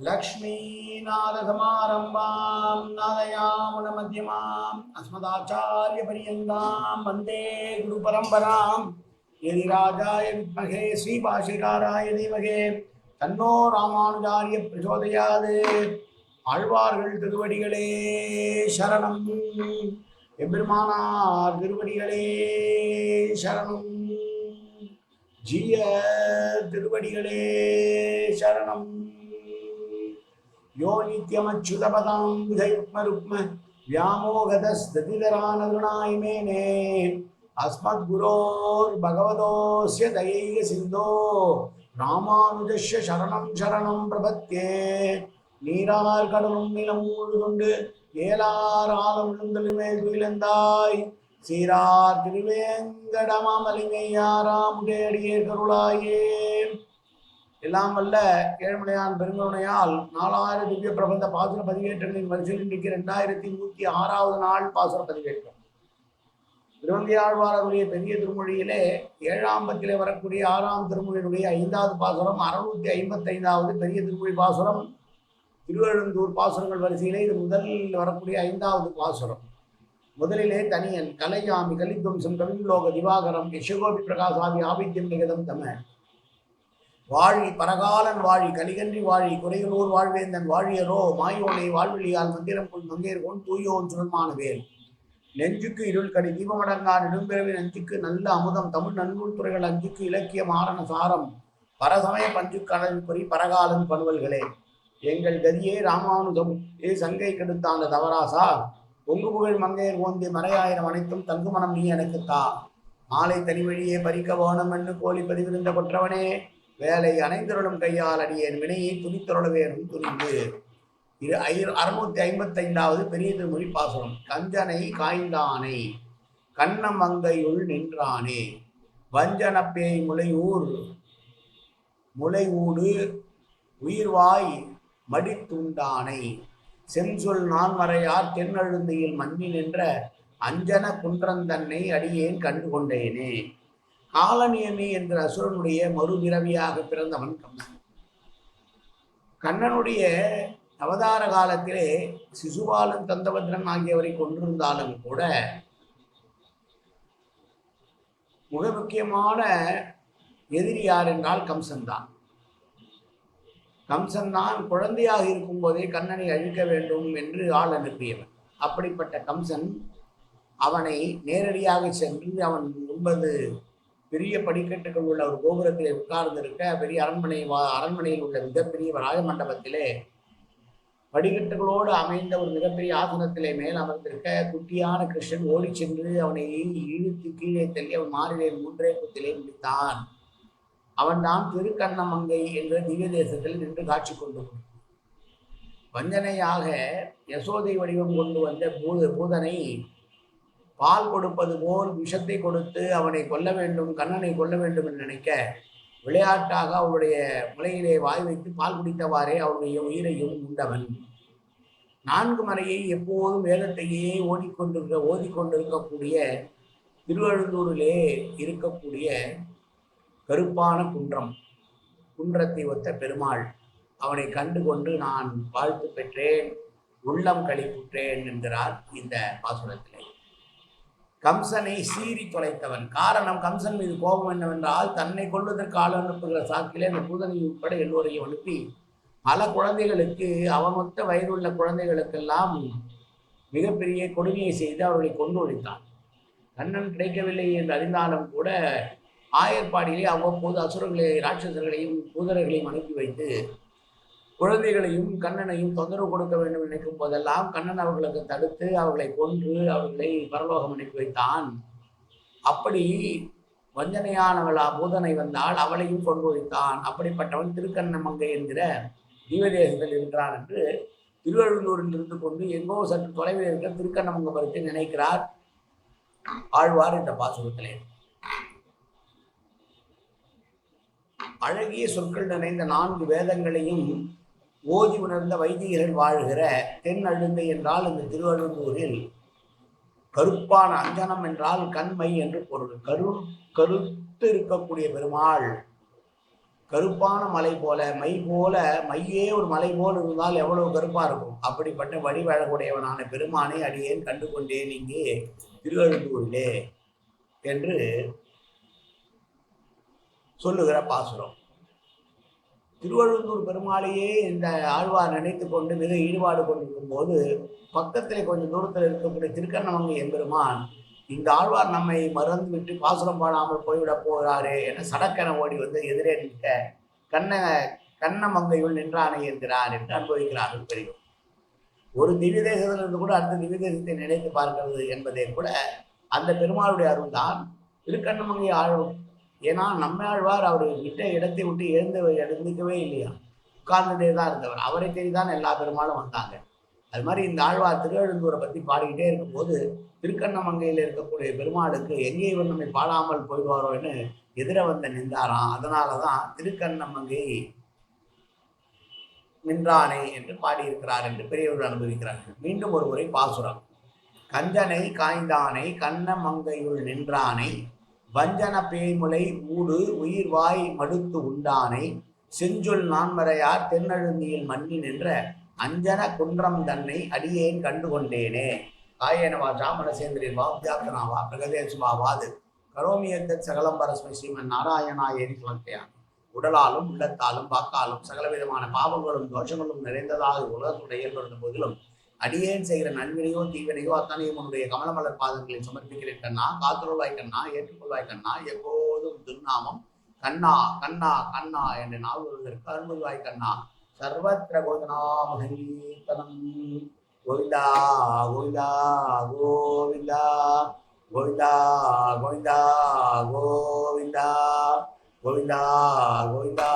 लक्ष्मीनाथसमारम्भां नादयामुनमध्यमाम् अस्मदाचार्यपर्यन्तां वन्दे गुरुपरम्परां यदि राजाय विद्महे श्रीभाषिकाराय धीमहे தன்னோ ராமானுஜாரிய பிரச்சோதயாது ஆழ்வார்கள் திருவடிகளே சரணம் எம்பெருமானார் திருவடிகளே சரணம் ஜிய திருவடிகளே சரணம் யோ நித்யமச்சுதபதாம் விதயுக்ம ருக்ம व्यामोगतस्ततिधरानगुणाय मेने अस्मद्गुरोर्भगवतोऽस्य दयैक सिन्धो ராமானுஜஸ்ய சரணம் சரணம் பிரபத்தியே நீரார் கடலும் நிலம் மூழ்கொண்டு ஏலார் ஆலம் விழுந்தலுமேல் துயிலந்தாய் சீரார் திருவேங்கடமாமலிமையாராமுடைய கருளாயே எல்லாம் வல்ல ஏழ்மலையான் பெருங்கருணையால் நாலாயிரம் திவ்ய பிரபந்த பாசுர பதிவேற்றங்களின் வரிசையில் இன்றைக்கு ரெண்டாயிரத்தி நூற்றி ஆறாவது நாள் பாசுர பதிவேற்றம். திருவந்தியாழ்வாரருடைய பெரிய திருமொழியிலே ஏழாம் பத்திலே வரக்கூடிய ஆறாம் திருமொழியினுடைய ஐந்தாவது பாசுரம் அறுநூத்தி ஐம்பத்தைந்தாவது பெரிய திருமொழி பாசுரம் திருவெழுந்தூர் பாசுரங்கள் வரிசையிலே இது முதலில் வரக்கூடிய ஐந்தாவது பாசுரம். முதலிலே தனியன் கலையாமி கலித்வம்சம் கவிலோக திவாகரம் யசகோபி பிரகாசாமி ஆபித்யம் நிகதம் தம. வாழி பரகாலன் வாழி கலிகன்றி வாழி குறையலூர் வாழ்வேந்தன் வாழியரோ மாயோனை வாழ்விழியால் மந்திரம் கொள் மங்கேற்கொன் தூயோன் சுரமான வேல் நெஞ்சுக்கு இருள் கடி தீபமடங்கா நெடும்பிறவி நெஞ்சுக்கு நல்ல அமுதம் தமிழ் நன்னூல் துறைகள் அஞ்சுக்கு இலக்கிய மாறன சாரம். பரசமய பஞ்சு கடல் பொறி பரகாலன் பணுவல்களே. எங்கள் கதியே ராமானுஜம் ஏ சங்கை கெடுத்தாந்த தவராசா? பொங்கு புகழ் மங்கையர் ஓந்தி மறையாயிரம் அனைத்தும் தங்குமணம் நீ எனக்கு தா மாலை தனி வழியே பறிக்க வேணும் என்று கோழி பதிவிருந்த கொற்றவனே. வேலை அனைந்தருளும் கையால் அடியேன் வினையை துணித்தருள வேணும் துணிந்து. இரு ஐ அறுநூத்தி ஐம்பத்தைந்தாவது பெரிய திருமொழி பாசனம் கஞ்சனை காய்ந்தானை கண்ணமங்கையுள் நின்றானே. வஞ்சனப்பேய் முளையூர் முளைவூடு உயிர்வாய் மடித்துண்டானை. செம்சொல் நான்மறையார் தென்னழுந்தையில் மன்னி நின்ற அஞ்சன குன்றந்தன்னை அடியேன் கண்டு கொண்டேனே காலநியமி என்ற அசுரனுடைய மறுபிறவியாக பிறந்தவன் கம்சன் கண்ணனுடைய அவதார காலத்திலே சிசுபாலன் தந்தபத்ரன் ஆகியவரை கொண்டிருந்தாலும் கூட மிக முக்கியமான எதிரி யார் என்றால் கம்சன் தான். கம்சன் தான் குழந்தையாக இருக்கும்போதே கண்ணனை அழிக்க வேண்டும் என்று ஆள் அனுப்பியவன். அப்படிப்பட்ட கம்சன் அவனை நேரடியாக சென்று அவன் ஒன்பது பெரிய படிக்கட்டுகள் உள்ள ஒரு கோபுரத்திலே உட்கார்ந்திருக்க பெரிய அரண்மனை வா அரண்மனையில் உள்ள மிகப்பெரிய ராஜமண்டபத்திலே படிக்கட்டுகளோடு அமைந்த ஒரு மிகப்பெரிய ஆசனத்திலே மேல் அமர்ந்திருக்க குட்டியான கிருஷ்ணன் ஓடி சென்று அவனை இழுத்து கீழே தள்ளி அவன் மாறிலே மூன்றே குத்திலே முடித்தான். அவன்தான் திருக்கண்ணமங்கை என்ற திவ்ய தேசத்தில் நின்று காட்சி கொண்டு வஞ்சனையாக யசோதை வடிவம் கொண்டு வந்த பூத பூதனை பால் கொடுப்பது போல் விஷத்தை கொடுத்து அவனை கொல்ல வேண்டும் கண்ணனை கொல்ல வேண்டும் என்று நினைக்க விளையாட்டாக அவருடைய முளையிலே வாய் வைத்து பால் குடித்தவாறே அவருடைய உயிரையும் உண்டவன். நான்கு மறையை எப்போதும் வேதத்தையே ஓடிக்கொண்டிருக்க ஓதிக்கொண்டிருக்கக்கூடிய திருவழுந்தூரிலே இருக்கக்கூடிய கருப்பான குன்றம். குன்றத்தை ஒத்த பெருமாள். அவனை கண்டு கொண்டு நான் வாழ்த்து பெற்றேன் உள்ளம் கழிப்புற்றேன் என்கிறார் இந்த பாசுரத்தில். கம்சனை சீறி தொலைத்தவன். காரணம் கம்சன் மீது கோபம் என்னவென்றால் தன்னை கொள்வதற்கு ஆள் அனுப்புகிற சாக்கிலே அந்த பூதனை உட்பட எல்லோரையும் அனுப்பி பல குழந்தைகளுக்கு அவமொத்த வயதுள்ள குழந்தைகளுக்கெல்லாம் மிகப்பெரிய கொடுமையை செய்து அவர்களை கொண்டு ஒழித்தான். கண்ணன் கிடைக்கவில்லை என்று அறிந்தாலும் கூட ஆயர்பாடியிலே அவ்வப்போது அசுரர்களை ராட்சசர்களையும் பூதர்களையும் அனுப்பி வைத்து குழந்தைகளையும் கண்ணனையும் தொந்தரவு கொடுக்க வேண்டும் நினைக்கும் போதெல்லாம் கண்ணன் அவர்களுக்கு தடுத்து அவர்களை கொன்று அவர்களை பரலோகம் அனுப்பி வைத்தான். அப்படி வஞ்சனையானவளா பூதனை வந்தால் அவளையும் கொண்டு வைத்தான். அப்படிப்பட்டவன் திருக்கண்ணமங்கை என்கிற தீவதேசத்தில் இருக்கிறான் என்று திருவள்ளூரில் இருந்து கொண்டு எங்கோ சற்று தொலைவில் இருக்கிற திருக்கண்ணமங்கபுரத்தை நினைக்கிறார். ஆழ்வார் இந்த பாசுரத்திலே. அழகிய சொற்கள் நிறைந்த நான்கு வேதங்களையும் ஓதி உணர்ந்த வைதிகர்கள் வாழ்கிற தென் அழுந்தை என்றால் இந்த திருவழுந்தூரில் கருப்பான அஞ்சனம் என்றால் கண்மை என்று பொருள். கரு கருத்து இருக்கக்கூடிய பெருமாள். கருப்பான மலை போல மை போல மையே ஒரு மலை போல் இருந்தால் எவ்வளவு கருப்பா இருக்கும்? அப்படிப்பட்ட வடிவழகுடையவனான பெருமானை அடியேன் கண்டு கொண்டேன் இங்கே திருவழுந்தூரிலே என்று சொல்லுகிற பாசுரம். திருவழுந்தூர் பெருமாளையே இந்த ஆழ்வார் நினைத்து கொண்டு மிக ஈடுபாடு கொண்டிருக்கும் போது பக்கத்தில் கொஞ்சம் தூரத்தில் இருக்கக்கூடிய திருக்கண்ணமங்கை எம்பெருமான் இந்த ஆழ்வார் நம்மை மறந்து விட்டு பாசுரம் பாடாமல் போய்விடப் போகிறாரே என சடக்கென ஓடி வந்து எதிரே நிற்க கண்ண கண்ணமங்கையுள் நின்றானே என்கிறார் என்று அனுபவிக்கிறார்கள் பெரியவர் ஒரு திவ்ய தேசத்திலிருந்து கூட அடுத்த திவ்ய தேசத்தை நினைத்து பார்க்கிறது என்பதே கூட அந்த பெருமாளுடைய அருள் தான் திருக்கண்ணமங்கை ஆழ்வும் ஏன்னா நம்மாழ்வார் அவர் விட்ட இடத்தை விட்டு எழுந்து எழுந்துக்கவே இல்லையா? உட்கார்ந்துட்டே தான் இருந்தவர். அவரை தேடி தான் எல்லா பெருமாளும் வந்தாங்க. அது மாதிரி இந்த ஆழ்வார் திருவெழுந்தூரை பற்றி பாடிக்கிட்டே இருக்கும்போது திருக்கண்ணமங்கையில் இருக்கக்கூடிய பெருமாளுக்கு எங்கே இவர் நம்மை பாடாமல் போயிடுவாரோன்னு எதிர வந்த நின்றாராம். அதனால தான் திருக்கண்ணமங்கை நின்றானே என்று பாடியிருக்கிறார் என்று பெரியவர்கள் அனுபவிக்கிறார்கள். மீண்டும் ஒரு முறை பாசுரம். கஞ்சனை காய்ந்தானை கண்ணமங்கையுள் நின்றானை வஞ்சன பேய்முலை ஊடு உயிர்வாய் மடுத்து உண்டானை செஞ்சொல் நான்மறையார் தென்னழுந்தியில் மன்னி நின்ற அஞ்சன குன்றம் தன்னை அடியேன் கண்டு கொண்டேனே காயனவா ஜாமனசேந்திரின் வாப்ஜாத்தனாவா பிரகதேசுவாவாது கரோமியத்த சகலம் பரஸ்மை ஸ்ரீமன் நாராயணா ஏறி சுலக்கையான் உடலாலும் உள்ளத்தாலும் வாக்காலும் சகலவிதமான பாவங்களும் தோஷங்களும் நிறைந்ததாக உலகத்துடைய இயல்புள்ள போதிலும் அடியேன் செய்கிற நன்வினையோ தீவினையோ அத்தனையும் உன்னுடைய கமலமலர் பாதங்களில் சமர்ப்பிக்கிறேன் கண்ணா. காத்துருவாய் கண்ணா ஏற்றுக்கொள்வாய் கண்ணா. எப்போதும் திருநாமம் கண்ணா கண்ணா கண்ணா என்று நாவுவதற்கு அருள்வாய் கண்ணா. சர்வத்திர கோதனாமகீர்த்தனம் கோவிந்தா கோவிந்தா கோவிந்தா கோவிந்தா கோவிந்தா கோவிந்தா கோவிந்தா கோவிந்தா.